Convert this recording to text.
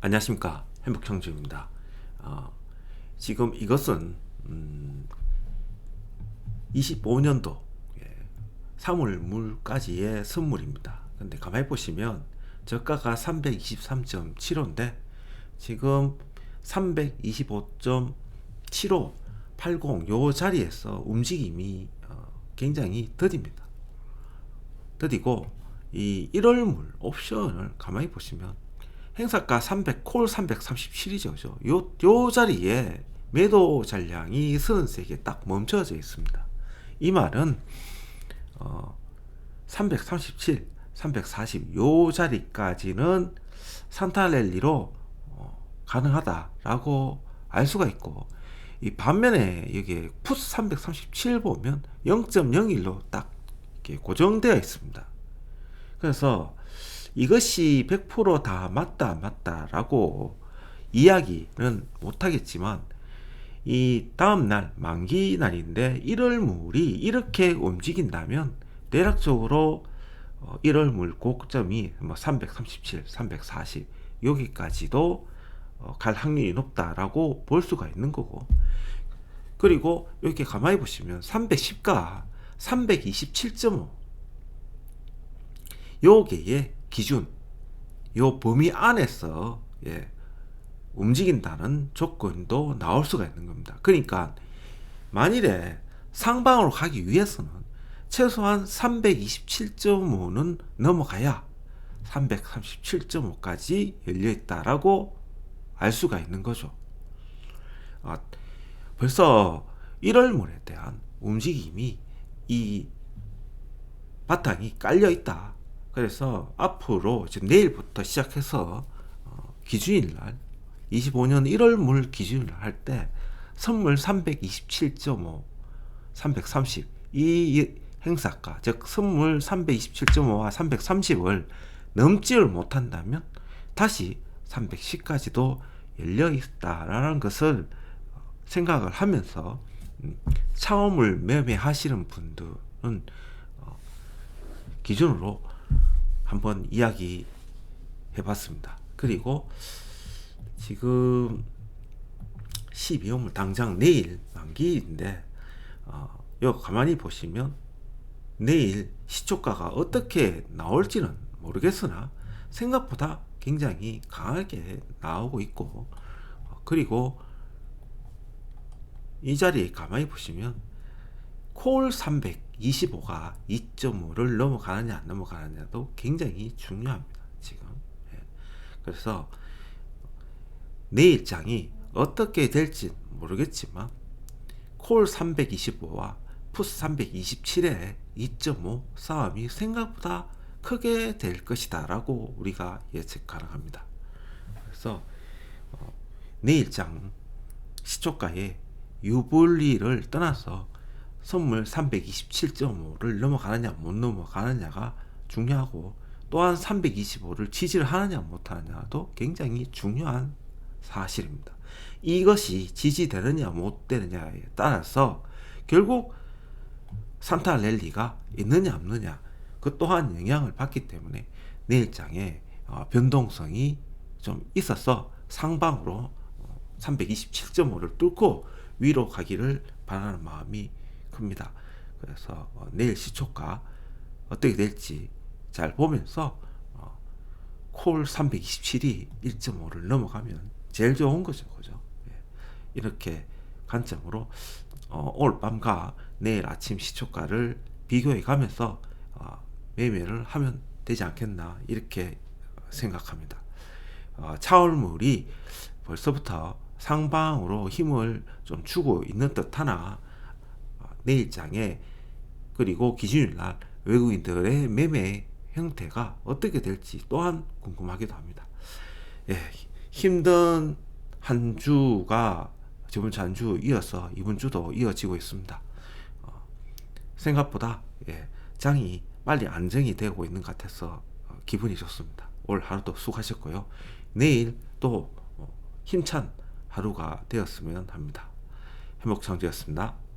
안녕하십니까 행복청주입니다. 어, 지금 이것은 음, 25년도 예, 사물물까지의 선물입니다. 근데 가만히 보시면 저가가 323.75인데 지금 325.75 80 요 자리에서 움직임이 어, 굉장히 더딥니다. 더디고 이 1월물 옵션을 가만히 보시면 행사가 300, 콜 337이죠. 요, 요 자리에 매도 잔량이 33개 딱 멈춰져 있습니다. 이 말은, 어, 337, 340, 요 자리까지는 산타랠리로 어, 가능하다라고 알 수가 있고, 이 반면에 여기 푸스 337 보면 0.01로 딱 고정되어 있습니다. 그래서 이것이 100%다 맞다 맞다라고 이야기는 못하겠지만 이 다음날 만기 날인데 1월물이 이렇게 움직인다면 대략적으로 1월물 어, 고점이 뭐 337, 340 여기까지도 어, 갈 확률이 높다라고 볼 수가 있는 거고. 그리고 이렇게 가만히 보시면 310가 327.5 요게의 기준, 요 범위 안에서 예, 움직인다는 조건도 나올 수가 있는 겁니다. 그러니까 만일에 상방으로 가기 위해서는 최소한 327.5는 넘어가야 337.5까지 열려 있다라고 알 수가 있는 거죠. 아, 벌써 1월물에 대한 움직임이 이 바탕이 깔려 있다. 그래서 앞으로 지금 내일부터 시작해서 어, 기준일 날 25년 1월 물 기준을 할 때 선물 327.5, 330 이 행사가 즉 선물 327.5와 330을 넘지를 못한다면 다시 310까지도 열려 있다라는 것을 생각을 하면서 음, 차움을 매매하시는 분들은 어, 기준으로 한번 이야기 해봤습니다. 그리고 지금 12호물 당장 내일 만기인데 어, 요 가만히 보시면 내일 시초가가 어떻게 나올지는 모르겠으나 생각보다 굉장히 강하게 나오고 있고 어, 그리고 이 자리에 가만히 보시면 콜 325가 2.5를 넘어가느냐 안 넘어가느냐도 굉장히 중요합니다. 지금. 예. 그래서 내일장이 어떻게 될지 모르겠지만 콜 325와 푸스 327의 2.5 싸움이 생각보다 크게 될 것이다 라고 우리가 예측 가능합니다. 그래서 어, 내일장 시초가의 유불리를 떠나서 선물 327.5를 넘어가느냐 못 넘어가느냐가 중요하고 또한 325를 지지를 하느냐 못하느냐도 굉장히 중요한 사실입니다. 이것이 지지되느냐 못 되느냐에 따라서 결국 산타 랠리가 있느냐 없느냐 그 또한 영향을 받기 때문에 내일장에 어, 변동성이 좀 있어서 상방으로 327.5를 어, 뚫고 위로 가기를 바라는 마음이 큽니다. 그래서 어, 내일 시초가 어떻게 될지 잘 보면서 어, 콜 327이 1.5를 넘어가면 제일 좋은 거죠. 그죠? 예. 이렇게 관점으로 어, 오늘 밤과 내일 아침 시초가를 비교해 가면서 어, 매매를 하면 되지 않겠나 이렇게 생각합니다. 어, 차월물이 벌써부터 상방으로 힘을 좀 주고 있는 듯 하나 어, 내일장에 그리고 기준일 날 외국인들의 매매 형태가 어떻게 될지 또한 궁금하기도 합니다. 예, 힘든 한 주가 저번 주 한 주 이어서 이번 주도 이어지고 있습니다. 어, 생각보다 예, 장이 빨리 안정이 되고 있는 것 같아서 어, 기분이 좋습니다. 올 하루도 수고하셨고요. 내일 또 어, 힘찬 하루가 되었으면 합니다. 행복창주였습니다.